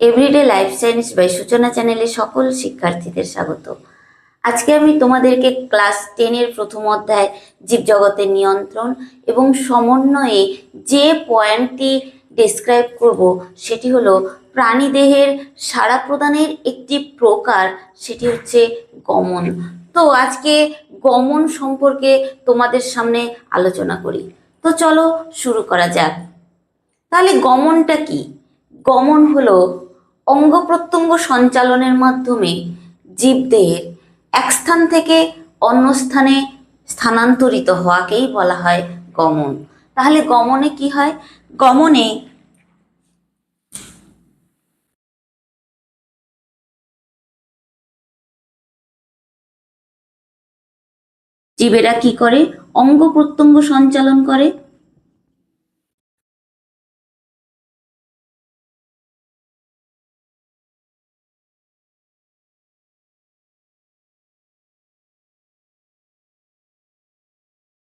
Everyday life science by সূচনা চ্যানেলে সকল শিক্ষার্থীদের স্বাগত। আজকে আমি তোমাদেরকে ক্লাস টেনের প্রথম অধ্যায়, জীবজগতের নিয়ন্ত্রণ এবং সমন্বয়ে যে পয়েন্টটি ডেসক্রাইব করব, সেটি হলো প্রাণীদেহের সাড়া প্রদানের একটি প্রকার, সেটি হচ্ছে গমন। তো আজকে গমন সম্পর্কে তোমাদের সামনে আলোচনা করি। তো চলো শুরু করা যাক। তাহলে গমনটা কি? গমন হলো অঙ্গ প্রত্যঙ্গ সঞ্চালনের মাধ্যমে জীবদেহের এক স্থান থেকে অন্য স্থানে স্থানান্তরিত হওয়াকেই বলা হয় গমন। তাহলে গমনে কি হয়? গমনে জীবেরা কি করে? অঙ্গ প্রত্যঙ্গ সঞ্চালন করে।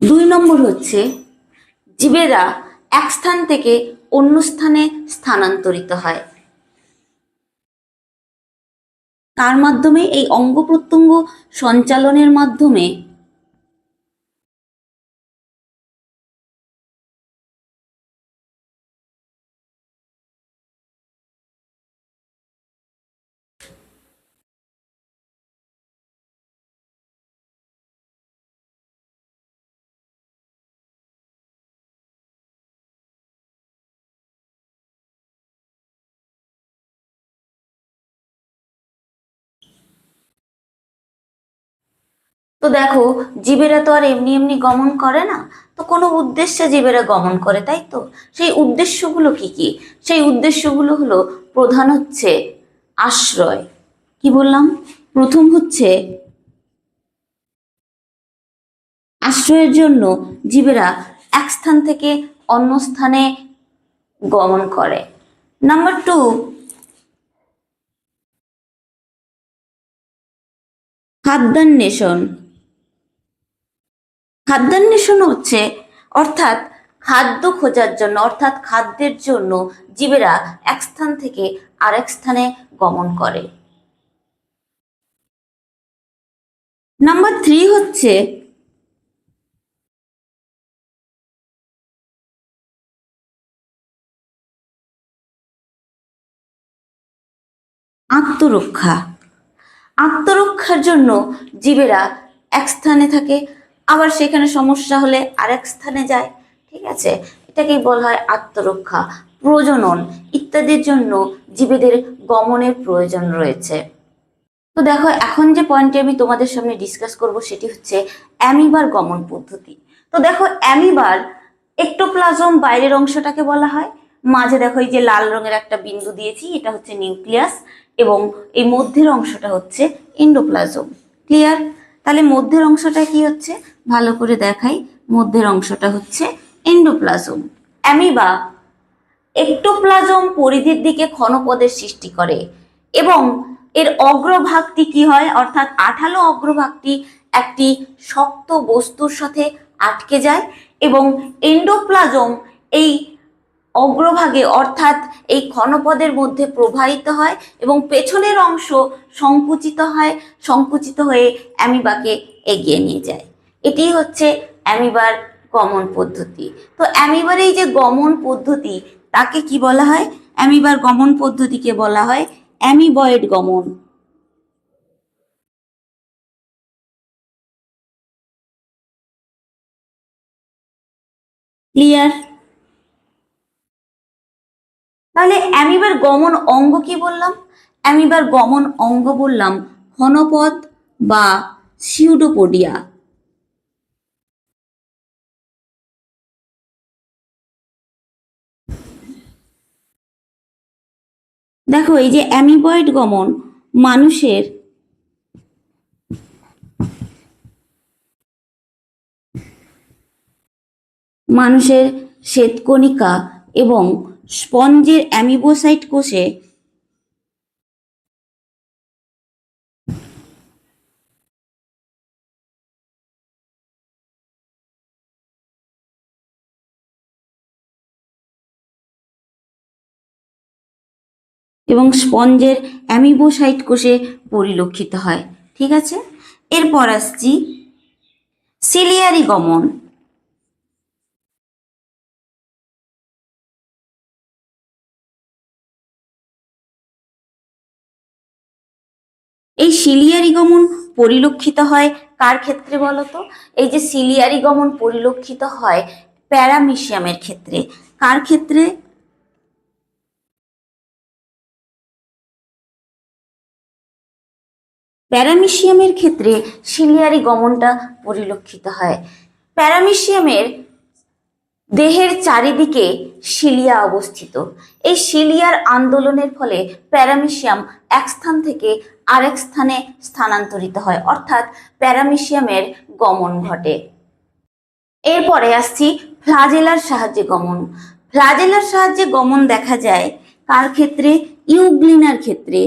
দুই নম্বর হচ্ছে, জীবেরা এক স্থান থেকে অন্য স্থানে স্থানান্তরিত হয়। তার মাধ্যমে এই অঙ্গ প্রত্যঙ্গ সঞ্চালনের মাধ্যমে তো দেখো, জীবেরা তো আর এমনি এমনি গমন করে না। তো কোনো উদ্দেশ্যে জীবেরা গমন করে, তাই তো? সেই উদ্দেশ্যগুলো কি কি? সেই উদ্দেশ্যগুলো হলো, প্রধান হচ্ছে আশ্রয়। কি বললাম? প্রথম হচ্ছে আশ্রয়ের জন্য জীবেরা এক স্থান থেকে অন্য স্থানে গমন করে। Number two, খাদ্যান্বেষণ। খাদ্যান্বেষণ হচ্ছে, অর্থাৎ খাদ্য খোঁজার জন্য, অর্থাৎ খাদ্যের জন্য জীবেরা এক স্থান থেকে আরেক স্থানে গমন করে। নাম্বার থ্রি হচ্ছে আত্মরক্ষা। আত্মরক্ষার জন্য জীবেরা এক স্থানে থাকে আবার সেখানে সমস্যা হলে আরেক স্থানে যায়, ঠিক আছে? এটাকেই বলা হয় আত্মরক্ষা, প্রজনন ইত্যাদির জন্য জীবেদের গমনের প্রয়োজন রয়েছে। তো দেখো, এখন যে পয়েন্টটি আমি তোমাদের সামনে ডিসকাস করব সেটি হচ্ছে অ্যামিবার গমন পদ্ধতি। তো দেখো, অ্যামিবার একটোপ্লাজম বাইরের অংশটাকে বলা হয়। মাঝে দেখো, এই যে লাল রঙের একটা বিন্দু দিয়েছি, এটা হচ্ছে নিউক্লিয়াস এবং এই মধ্যের অংশটা হচ্ছে এন্ডোপ্লাজম ক্লিয়ার তাহলে মধ্যের অংশটা কি হচ্ছে? ভালো করে দেখাই। মধ্যের অংশটা হচ্ছে এন্ডোপ্লাজম অ্যামিবা একটোপ্লাজম পরিধির দিকে ক্ষণপদের সৃষ্টি করে এবং এর অগ্রভাগটি কি হয়? অর্থাৎ আঠালো অগ্রভাগটি একটি শক্ত বস্তুর সাথে আটকে যায় এবং এন্ডোপ্লাজম এই অগ্রভাগে অর্থাৎ এই ক্ষণপদের মধ্যে প্রবাহিত হয় এবং পেছনের অংশ সংকুচিত হয়, সংকুচিত হয়ে অ্যামিবাকে এগিয়ে নিয়ে যায়। এটি হচ্ছে অ্যামিবার গমন পদ্ধতি। তো অ্যামিবার এই যে গমন পদ্ধতি, তাকে কি বলা হয়? অ্যামিবার গমন পদ্ধতিকে বলা হয় অ্যামিবয়েড গমন। ক্লিয়ার? তাহলে অ্যামিবার গমন অঙ্গ কি বললাম? অ্যামিবার গমন অঙ্গ বললাম ঘনপথ বা সিউডোপোডিয়া। দেখো, এই যে অ্যামিবয়েড গমন মানুষের মানুষের শ্বেতকণিকা এবং স্পঞ্জের অ্যামিবোসাইট কোষে এবং স্পঞ্জের অ্যামিবোসাইট কোষে পরিলক্ষিত হয়। ঠিক আছে? এরপর আসছি সিলিয়ারি গমন। এই সিলিয়ারি গমন পরিলক্ষিত হয় কার ক্ষেত্রে বলতো? এই যে সিলিয়ারি গমন পরিলক্ষিত হয় প্যারামিশিয়ামের ক্ষেত্রে। কার ক্ষেত্রে? প্যারামিশিয়ামের ক্ষেত্রে সিলিয়ারি গমনটা পরিলক্ষিত হয়। প্যারামিশিয়ামের দেহের চারিদিকে শিলিয়া অবস্থিত। এই শিলিয়ার আন্দোলনের ফলে প্যারামিশিয়াম এক স্থান থেকে আরেক স্থানে স্থানান্তরিত হয়, অর্থাৎ প্যারামিশিয়ামের গমন ঘটে। এরপরে আসছি ফ্লাজেলার সাহায্যে গমন। ফ্লাজেলার সাহায্যে গমন দেখা যায় কার ক্ষেত্রে? ইউগ্লিনার ক্ষেত্রে।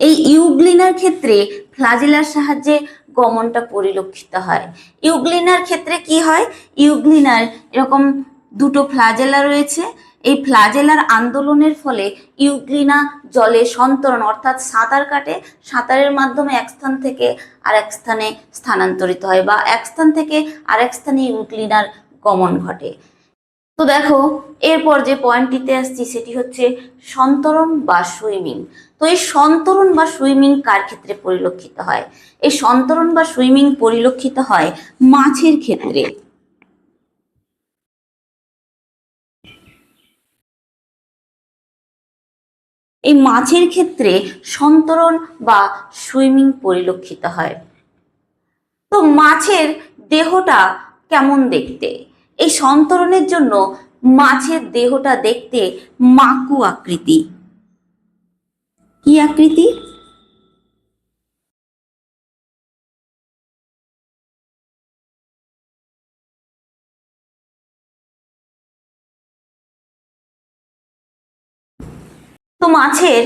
এই ইউগ্লিনার ক্ষেত্রে ফ্লাজেলার সাহায্যে গমনটা পরিলক্ষিত হয়। ইউগ্লিনার ক্ষেত্রে কি হয়? ইউগ্লিনার এরকম দুটো ফ্লাজেলা রয়েছে। এই ফ্লাজেলার আন্দোলনের ফলে ইউগ্লিনা জলে সন্তরণ, অর্থাৎ সাঁতার কাটে। সাঁতারের মাধ্যমে এক স্থান থেকে আরেক স্থানে স্থানান্তরিত হয় বা এক স্থান থেকে আরেক স্থানে ইউগ্লিনার গমন ঘটে। তো দেখো, এরপর যে পয়েন্টটিতে আসছি সেটি হচ্ছে সন্তরণ বা সুইমিং। তো এই সন্তরণ বা সুইমিং কার ক্ষেত্রে পরিলক্ষিত হয়? এই সন্তরণ বা সুইমিং পরিলক্ষিত হয় মাছের ক্ষেত্রে। এই মাছের ক্ষেত্রে সন্তরণ বা সুইমিং পরিলক্ষিত হয়। তো মাছের দেহটা কেমন দেখতে? এই সন্তরণের জন্য মাছের দেহটা দেখতে মাকু আকৃতি। কি আকৃতি? তো মাছের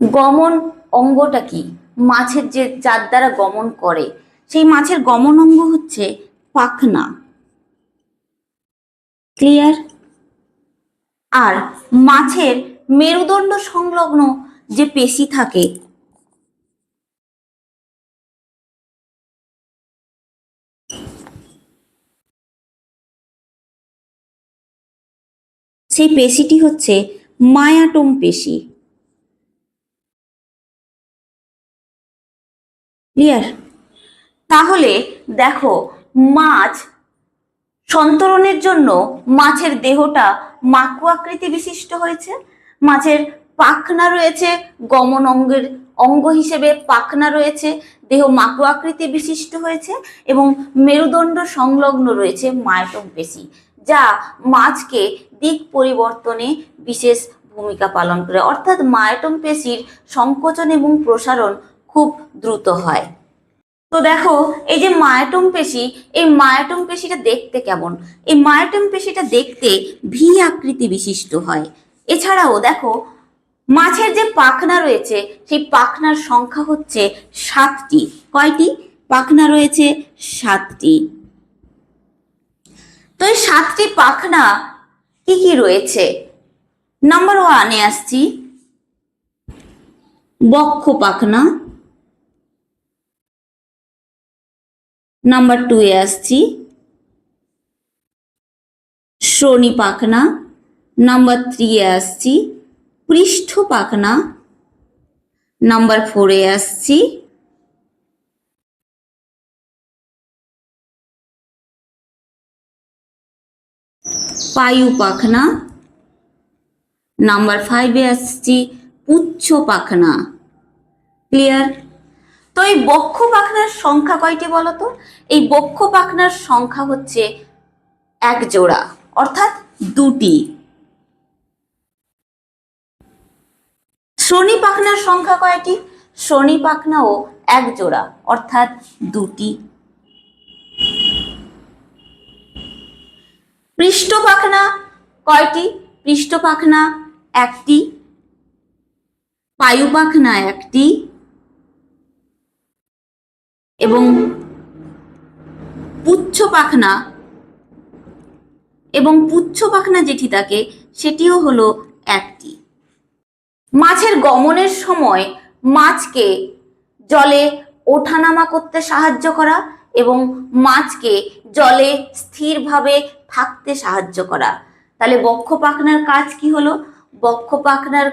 গমন অঙ্গটা কি? মাছের যে যার দ্বারা গমন করে, সেই মাছের গমন অঙ্গ হচ্ছে পাখনা। ক্লিয়ার আর মাছের মেরুদণ্ড সংলগ্ন যে পেশি থাকে। সেই পেশিটি হচ্ছে মায়াটোম পেশি। ক্লিয়ার? তাহলে দেখো, মাছ সন্তরণের জন্য মাছের দেহটা মাকু আকৃতি বিশিষ্ট হয়েছে। মাছের পাখনা রয়েছে, গমন অঙ্গের অঙ্গ হিসেবে পাখনা রয়েছে, দেহ মাকু আকৃতি বিশিষ্ট হয়েছে এবং মেরুদণ্ড সংলগ্ন রয়েছে মায়াটম পেশি যা মাছকে দিক পরিবর্তনে বিশেষ ভূমিকা পালন করে। অর্থাৎ মায়াটম পেশির সংকোচন এবং প্রসারণ খুব দ্রুত হয়। তো দেখো, এই যে মায়াটম পেশি, এই মায়াটম পেশিটা দেখতে কেমন? এই মায়াটম পেশিটা দেখতে ভি আকৃতি বিশিষ্ট হয়। এছাড়াও দেখো মাছের যে পাখনা রয়েছে, সেই পাখনার সংখ্যা হচ্ছে সাতটি। কয়টি? পাখনা রয়েছে সাতটি। তো এই সাতটি পাখনা কি কি রয়েছে? নাম্বার ওয়ানে আসছি। বক্ষ পাখনা। নাম্বার টু এ আসছি। শ্রোণী পাখনা। নাম্বার থ্রি এ আসছি। পৃষ্ঠ পাখনা নাম্বার ফোরে আসছি। পায়ু পাখনা নাম্বার ফাইভে আসছি পুচ্ছ পাখনা ক্লিয়ার তো এই বক্ষ পাখনার সংখ্যা কয়টি বলো তো এই বক্ষ পাখনার সংখ্যা হচ্ছে এক জোড়া, অর্থাৎ দুটি। শনি পাখনার সংখ্যা কয়টি? শনি পাখনাও এক জোড়া, অর্থাৎ দুটি। পৃষ্ঠ পাখনা কয়টি? পৃষ্ঠ পাখনা একটি পায়ু পাখনা একটি, এবং পুচ্ছ পাখনা, এবং পুচ্ছ পাখনা যেটি থাকে, সেটিও হলো একটি। মাছের গমনের সময় মাছকে জলে ওঠানামা করতে সাহায্য করা এবং মাছকে জলে স্থিরভাবে থাকতে সাহায্য করা। তাহলে বক্ষ পাখনার কাজ কি হলো? বক্ষ পাখনার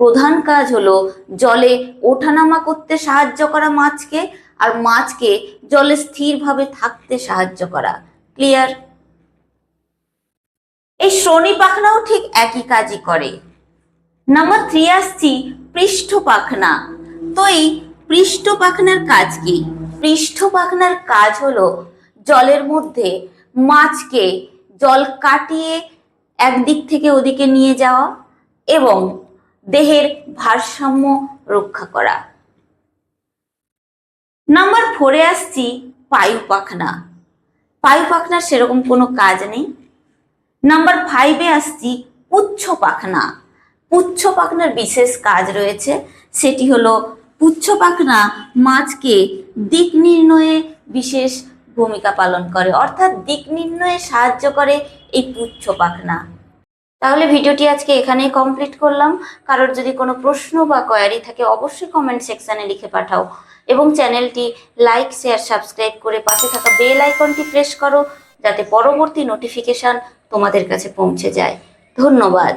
প্রধান কাজ হলো জলে ওঠানামা করতে সাহায্য করা মাছকে আর মাছকে জলে স্থিরভাবে থাকতে সাহায্য করা। ক্লিয়ার? এই শ্রোণী পাখনাও ঠিক একই কাজই করে। নাম্বার থ্রি আসছি পৃষ্ঠ পাখনা তো এই পৃষ্ঠ পাখনার কাজ কি? পৃষ্ঠ পাখনার কাজ হলো জলের মধ্যে মাছকে জল কাটিয়ে একদিক থেকে ওদিকে নিয়ে যাওয়া এবং দেহের ভারসাম্য রক্ষা করা। নাম্বার ফোরে আসছি পায়ু পাখনা পায়ু পাখনার সেরকম কোনো কাজ নেই। নাম্বার ফাইভে আসছি পুচ্ছ পাখনা পুচ্ছ পাখনার বিশেষ কাজ রয়েছে। সেটি হলো পুচ্ছ পাখনা মাছকে দিক নির্ণয়ে বিশেষ ভূমিকা পালন করে, অর্থাৎ দিক নির্ণয়ে সাহায্য করে এই পুচ্ছ পাখনা। তাহলে ভিডিওটি আজকে এখানেই কমপ্লিট করলাম। কারোর যদি কোনো প্রশ্ন বা কোয়ারি থাকে, অবশ্যই কমেন্ট সেকশানে লিখে পাঠাও। এবং চ্যানেলটি লাইক শেয়ার সাবস্ক্রাইব করে পাশে থাকা বেল আইকনটি প্রেস করো, যাতে পরবর্তী নোটিফিকেশান তোমাদের কাছে পৌঁছে যায়। ধন্যবাদ।